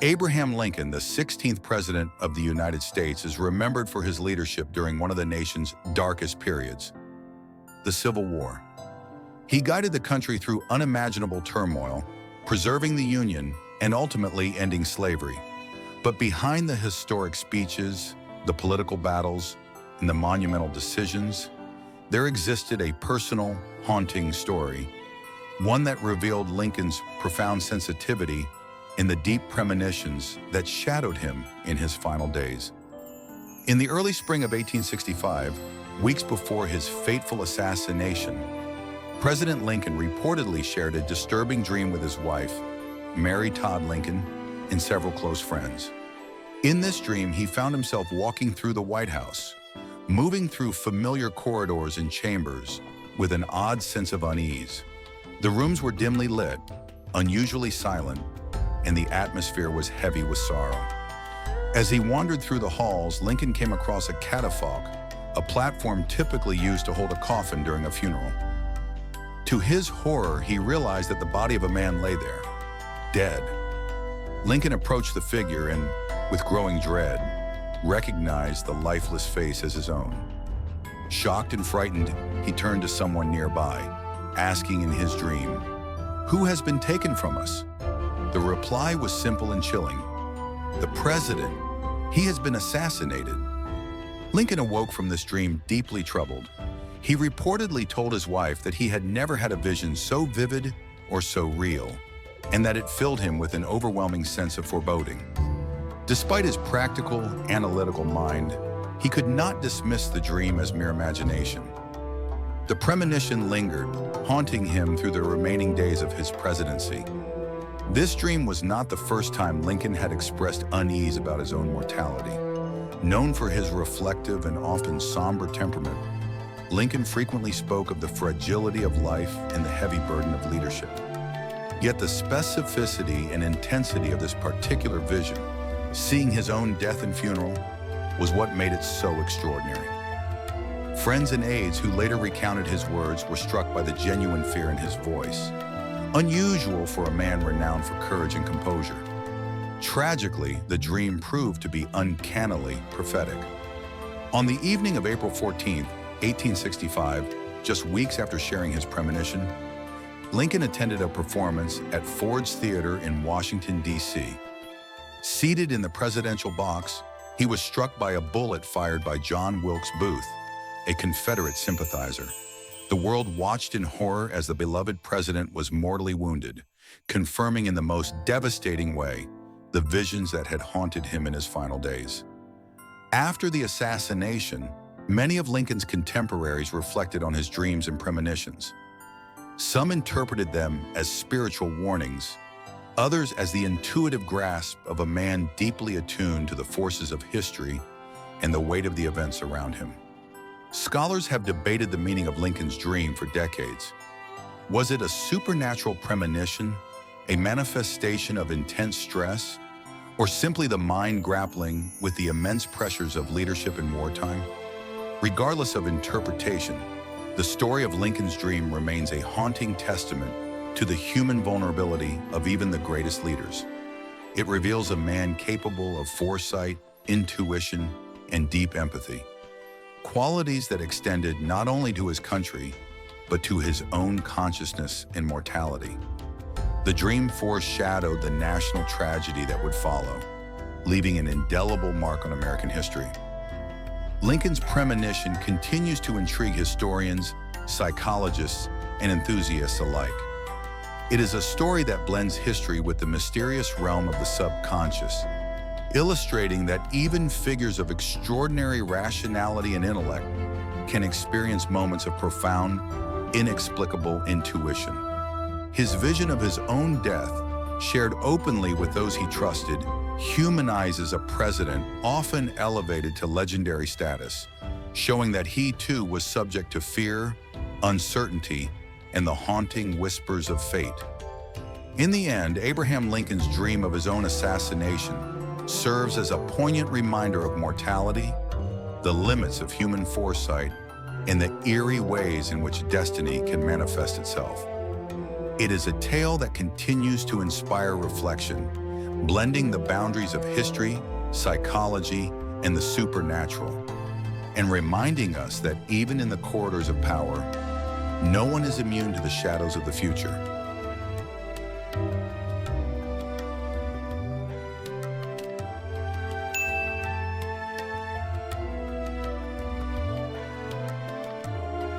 Abraham Lincoln, the 16th President of the United States, is remembered for his leadership during one of the nation's darkest periods, the Civil War. He guided the country through unimaginable turmoil, preserving the Union and ultimately ending slavery. But behind the historic speeches, the political battles, and the monumental decisions, there existed a personal, haunting story, one that revealed Lincoln's profound sensitivity and the deep premonitions that shadowed him in his final days. In the early spring of 1865, weeks before his fateful assassination, President Lincoln reportedly shared a disturbing dream with his wife, Mary Todd Lincoln, and several close friends. In this dream, he found himself walking through the White House, moving through familiar corridors and chambers with an odd sense of unease. The rooms were dimly lit, unusually silent, and the atmosphere was heavy with sorrow. As he wandered through the halls, Lincoln came across a catafalque, a platform typically used to hold a coffin during a funeral. To his horror, he realized that the body of a man lay there, dead. Lincoln approached the figure and, with growing dread, recognized the lifeless face as his own. Shocked and frightened, he turned to someone nearby, asking in his dream, Who has been taken from us? The reply was simple and chilling. The president, he has been assassinated. Lincoln awoke from this dream deeply troubled. He reportedly told his wife that he had never had a vision so vivid or so real, and that it filled him with an overwhelming sense of foreboding. Despite his practical, analytical mind, he could not dismiss the dream as mere imagination. The premonition lingered, haunting him through the remaining days of his presidency. This dream was not the first time Lincoln had expressed unease about his own mortality. Known for his reflective and often somber temperament, Lincoln frequently spoke of the fragility of life and the heavy burden of leadership. Yet the specificity and intensity of this particular vision, seeing his own death and funeral, was what made it so extraordinary. Friends and aides who later recounted his words were struck by the genuine fear in his voice, unusual for a man renowned for courage and composure. Tragically, the dream proved to be uncannily prophetic. On the evening of April 14, 1865, just weeks after sharing his premonition, Lincoln attended a performance at Ford's Theater in Washington, D.C. Seated in the presidential box, he was struck by a bullet fired by John Wilkes Booth, a Confederate sympathizer. The world watched in horror as the beloved president was mortally wounded, confirming in the most devastating way the visions that had haunted him in his final days. After the assassination, many of Lincoln's contemporaries reflected on his dreams and premonitions. Some interpreted them as spiritual warnings, others as the intuitive grasp of a man deeply attuned to the forces of history and the weight of the events around him. Scholars have debated the meaning of Lincoln's dream for decades. Was it a supernatural premonition, a manifestation of intense stress, or simply the mind grappling with the immense pressures of leadership in wartime? Regardless of interpretation, the story of Lincoln's dream remains a haunting testament to the human vulnerability of even the greatest leaders. It reveals a man capable of foresight, intuition, and deep empathy qualities that extended not only to his country, but to his own consciousness and mortality. The dream foreshadowed the national tragedy that would follow, leaving an indelible mark on American history. Lincoln's premonition continues to intrigue historians, psychologists, and enthusiasts alike. It is a story that blends history with the mysterious realm of the subconscious, illustrating that even figures of extraordinary rationality and intellect can experience moments of profound, inexplicable intuition. His vision of his own death, shared openly with those he trusted, humanizes a president often elevated to legendary status, showing that he too was subject to fear, uncertainty, and the haunting whispers of fate. In the end, Abraham Lincoln's dream of his own assassination serves as a poignant reminder of mortality, the limits of human foresight, and the eerie ways in which destiny can manifest itself. It is a tale that continues to inspire reflection, blending the boundaries of history, psychology, and the supernatural, and reminding us that even in the corridors of power, no one is immune to the shadows of the future.